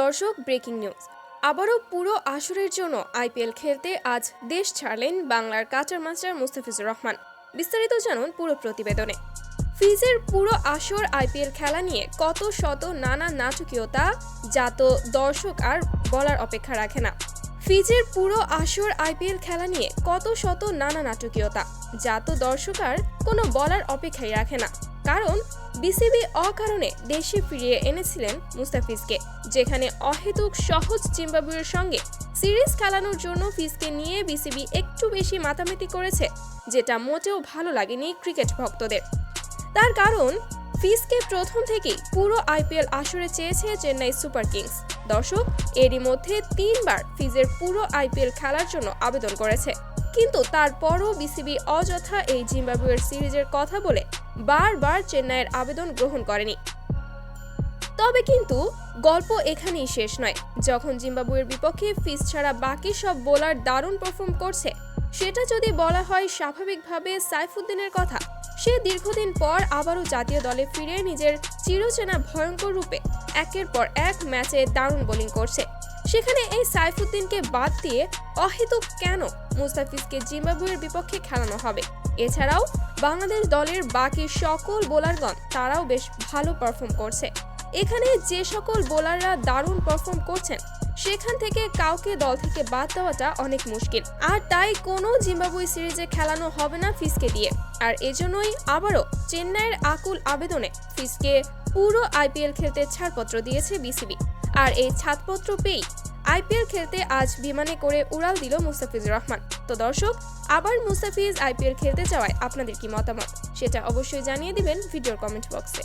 দর্শক breaking news আবারও পুরো আসরের জন্য আইপিএল খেলতে আজ দেশ ছাড়লেন বাংলার কাটার মাস্টার মুস্তাফিজুর রহমান। বিস্তারিত জানুন পুরো প্রতিবেদনে। ফিজের পুরো আসর আইপিএল খেলা নিয়ে কত শত নানা নাটকীয়তা যা তো দর্শক আর বলার অপেক্ষা রাখে না। ফিজের পুরো আসর আইপিএল খেলা নিয়ে কত শত নানা নাটকীয়তা যা তো দর্শক আর কোনো বলার অপেক্ষাই রাখে না। কারণ বিসিবি অকারণে দেশে ফিরিয়ে এনেছিলেন মুস্তাফিজকে, যেখানে অহেতুক সহজ জিম্বাবুয়ের সঙ্গে সিরিজ খেলানোর জন্য ফিজকে নিয়ে বিসিবি একটু বেশি মাতামাতি করেছে, যেটা মোটেও ভালো লাগেনি ক্রিকেট ভক্তদের। তার কারণ, ফিজকে প্রথম থেকেই পুরো আইপিএল আসরে চেয়েছে চেন্নাই সুপার কিংস। দর্শক, এরই মধ্যে তিনবার ফিজের পুরো আইপিএল খেলার জন্য আবেদন করেছে। কিন্তু তারপরও বিসিবি অযথা এই জিম্বাবুয়ের সিরিজের কথা বলে বারবার চেন্নাইয়ের আবেদন গ্রহণ করেনি। তবে কিন্তু গল্প এখানেই শেষ নয়। যখন জিম্বাবুয়ের বিপক্ষে ফিস ছাড়া বাকি সব বোলার দারুণ পারফর্ম করছে, সেটা যদি বলা হয় স্বাভাবিকভাবে সাইফুদ্দিনের কথা, সে দীর্ঘদিন পর আবারও জাতীয় দলে ফিরে নিজের চিরচেনা ভয়ঙ্কর রূপে একের পর এক ম্যাচে দারুণ বোলিং করছে। সেখানে এই সাইফুদ্দিনকে বাদ দিয়ে অহেতুক কেন মুস্তাফিজকে জিম্বাবুয়ের বিপক্ষে খেলানো হবে। এছাড়াও বাংলাদেশ দলের বাকি সকল বোলারগণ তারাও বেশ ভালো পারফর্ম করছে। এখানে যে সকল বোলাররা দারুণ পারফর্ম করছেন, সেখান থেকে কাউকে দল থেকে বাদ দেওয়াটা অনেক মুশকিল। আর তাই কোনো জিম্বাবুই সিরিজে খেলানো হবে না ফিসকে দিয়ে। আর এজন্যই আবারও চেন্নাইয়ের আকুল আবেদনে ফিসকে পুরো আইপিএল খেলতে ছাড়পত্র দিয়েছে বিসিবি। আর এই ছাড়পত্র পেয়েই আইপিএল খেলতে আজ বিমানে করে উড়াল দিল মুস্তাফিজুর রহমান। তো দর্শক, আবার মুস্তাফিজ আইপিএল খেলতে যাওয়ায় আপনাদের কি মতামত? সেটা অবশ্যই জানিয়ে দিবেন ভিডিওর কমেন্ট বক্সে।